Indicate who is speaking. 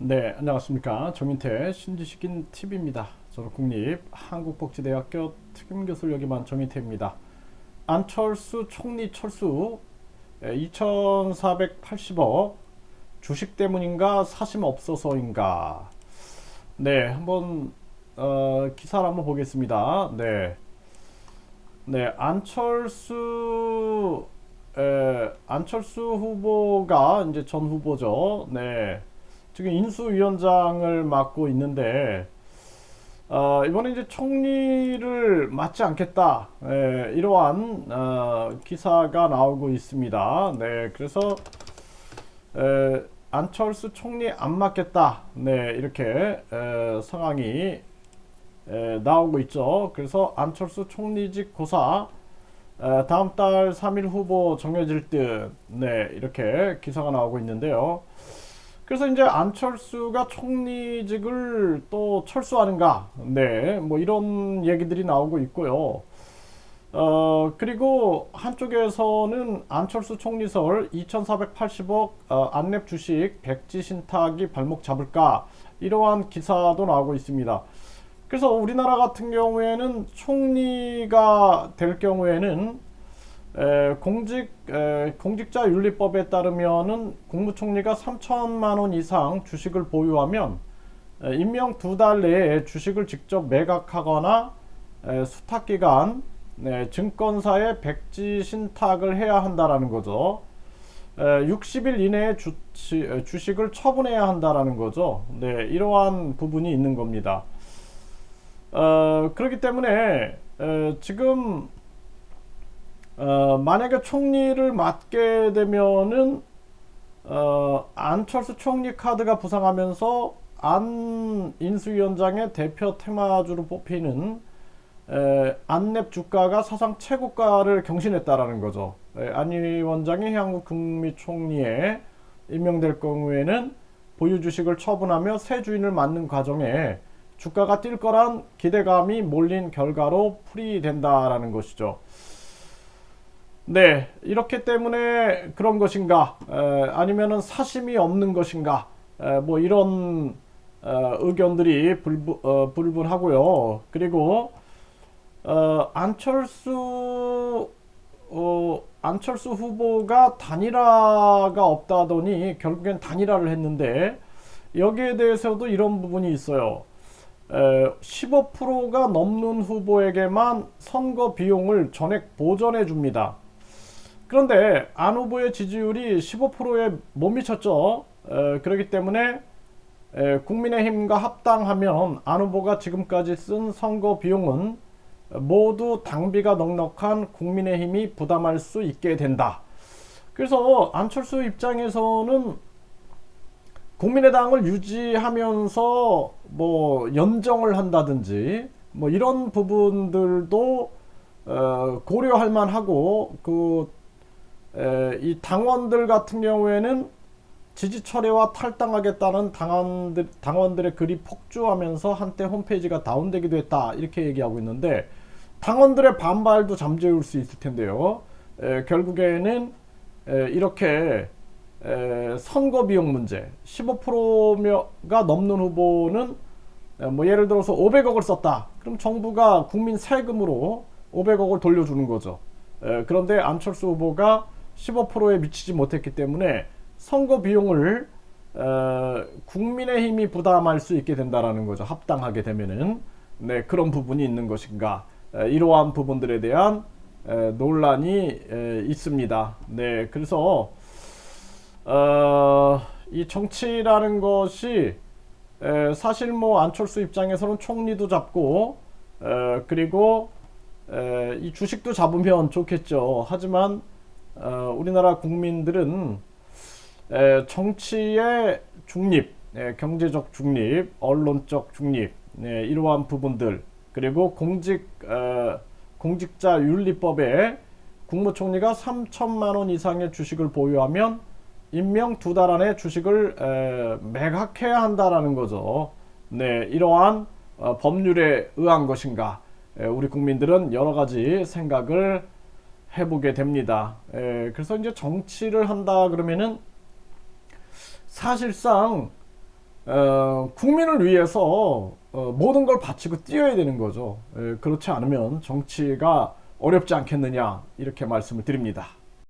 Speaker 1: 네, 안녕하십니까. 정인태 신지식인 TV입니다. 저는 국립 한국복지대학교 특임교수를 역임한 정인태입니다. 안철수 총리 철수 2,480억 주식 때문인가 사심 없어서인가. 네, 한번 어, 기사를 한번 보겠습니다. 네, 네 안철수 에, 안철수 후보가 이제 전 후보죠. 네. 지금 인수위원장을 맡고 있는데 어, 이번에 이제 총리를 맡지 않겠다 예, 이러한 어, 기사가 나오고 있습니다. 네, 그래서 에, 안철수 총리 안 맡겠다. 네, 이렇게 에, 상황이 에, 나오고 있죠. 그래서 안철수 총리직 고사 에, 다음 달 3일 후보 정해질 듯. 네, 이렇게 기사가 나오고 있는데요. 그래서 이제 안철수가 총리직을 또 철수하는가? 네, 뭐 이런 얘기들이 나오고 있고요. 어, 그리고 한쪽에서는 안철수 총리설 2,480억 어, 안랩 주식 백지 신탁이 발목 잡을까? 이러한 기사도 나오고 있습니다. 그래서 우리나라 같은 경우에는 총리가 될 경우에는 에, 공직 에, 공직자 윤리법에 따르면은 국무총리가 3천만 원 이상 주식을 보유하면 에, 임명 두 달 내에 주식을 직접 매각하거나 에, 수탁 기간 네, 증권사에 백지 신탁을 해야 한다라는 거죠. 에, 60일 이내에 주, 주식을 처분해야 한다라는 거죠. 네, 이러한 부분이 있는 겁니다. 어, 그렇기 때문에 에, 지금 어, 만약에 총리를 맡게 되면은 어, 안철수 총리 카드가 부상하면서 안 인수위원장의 대표 테마주로 뽑히는 에, 안랩 주가가 사상 최고가를 경신했다라는 거죠. 에, 안 위원장이 향후 국무총리에 임명될 경우에는 보유 주식을 처분하며 새 주인을 맡는 과정에 주가가 뛸 거란 기대감이 몰린 결과로 풀이된다라는 것이죠. 네, 이렇기 때문에 그런 것인가, 에, 아니면은 사심이 없는 것인가, 에, 뭐 이런 어, 의견들이 불부, 어, 불분하고요. 그리고 어, 안철수 어, 안철수 후보가 단일화가 없다더니 결국엔 단일화를 했는데 여기에 대해서도 이런 부분이 있어요. 15%가 넘는 후보에게만 선거 비용을 전액 보전해 줍니다. 그런데 안 후보의 지지율이 15%에 못 미쳤죠. 에, 그렇기 때문에 에, 국민의힘과 합당하면 안 후보가 지금까지 쓴 선거 비용은 모두 당비가 넉넉한 국민의힘이 부담할 수 있게 된다. 그래서 안철수 입장에서는 국민의당을 유지하면서 뭐 연정을 한다든지 뭐 이런 부분들도 어, 고려할 만하고 그 에, 이 당원들 같은 경우에는 지지 철회와 탈당하겠다는 당원들, 당원들의 글이 폭주하면서 한때 홈페이지가 다운되기도 했다 이렇게 얘기하고 있는데 당원들의 반발도 잠재울 수 있을 텐데요. 에, 결국에는 에, 이렇게 에, 선거 비용 문제 15%가 넘는 후보는 에, 뭐 예를 들어서 500억을 썼다. 그럼 정부가 국민 세금으로 500억을 돌려주는 거죠. 에, 그런데 안철수 후보가 15%에 미치지 못했기 때문에 선거 비용을 어, 국민의힘이 부담할 수 있게 된다라는 거죠. 합당하게 되면은 네 그런 부분이 있는 것인가 에, 이러한 부분들에 대한 에, 논란이 에, 있습니다. 네 그래서 어, 이 정치라는 것이 에, 사실 뭐 안철수 입장에서는 총리도 잡고 에, 그리고 에, 이 주식도 잡으면 좋겠죠. 하지만 어, 우리나라 국민들은 에, 정치의 중립, 에, 경제적 중립, 언론적 중립, 네, 이러한 부분들 그리고 공직 어, 공직자 윤리법에 국무총리가 3천만 원 이상의 주식을 보유하면 임명 두 달 안에 주식을 에, 매각해야 한다라는 거죠. 네, 이러한 어, 법률에 의한 것인가? 에, 우리 국민들은 여러 가지 생각을 해보게 됩니다. 에, 그래서 이제 정치를 한다 그러면은 사실상 어, 국민을 위해서 어, 모든 걸 바치고 뛰어야 되는 거죠. 에, 그렇지 않으면 정치가 어렵지 않겠느냐 이렇게 말씀을 드립니다.